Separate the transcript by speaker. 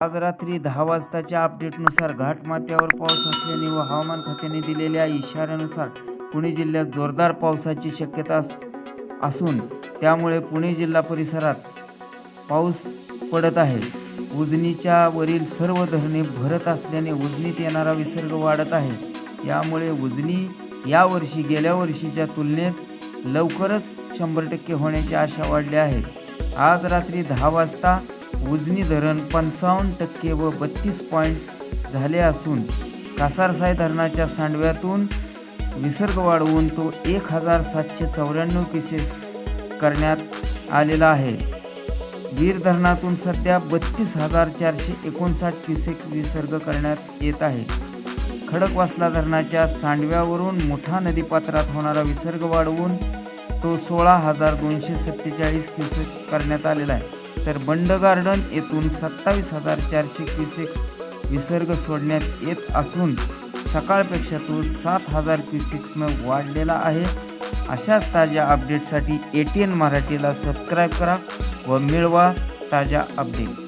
Speaker 1: आज रात्री दहा वाजताच्या अपडेटनुसार घाटमाथ्यावर पाऊस असल्याने व हवामान खात्याने दिलेल्या इशाऱ्यानुसार पुणे जिल्ह्यात जोरदार पावसाची शक्यता अस असून त्यामुळे पुणे जिल्हा परिसरात पाऊस पडत आहे. उजनीच्या वरील सर्व धरणे भरत असल्याने उजनीत येणारा विसर्ग वाढत आहे. यामुळे उजनी यावर्षी गेल्या वर्षीच्या तुलनेत लवकरच शंभर टक्के होण्याची आशा वाढली आहे. आज रात्री दहा वाजता उजनी धरण पंचावन्न टक्के व बत्तीस पॉईंट झाले असून कासारसाय धरणाच्या सांडव्यातून विसर्ग वाढवून तो एक हजार सातशे चौऱ्याण्णव क्युसेस करण्यात आलेला आहे. वीर धरणातून सध्या बत्तीस हजार चारशे एकोणसाठ क्युसेक विसर्ग करण्यात येत आहे. खडकवासला धरणाच्या सांडव्यावरून मोठा नदीपात्रात होणारा विसर्ग वाढवून तो सोळा हजार दोनशे सत्तेचाळीस क्युसेक करण्यात आलेला आहे. तर बंड गार्डन येथून सत्तावीस हजार चारशे क्युसेक्स विसर्ग सोडण्यात येत असून सकाळपेक्षा तो सात हजार क्युसेक्सनं वाढलेला आहे. अशाच ताज्या अपडेटसाठी ए टी एन मराठीला सबस्क्राईब करा व मिळवा ताज्या अपडेट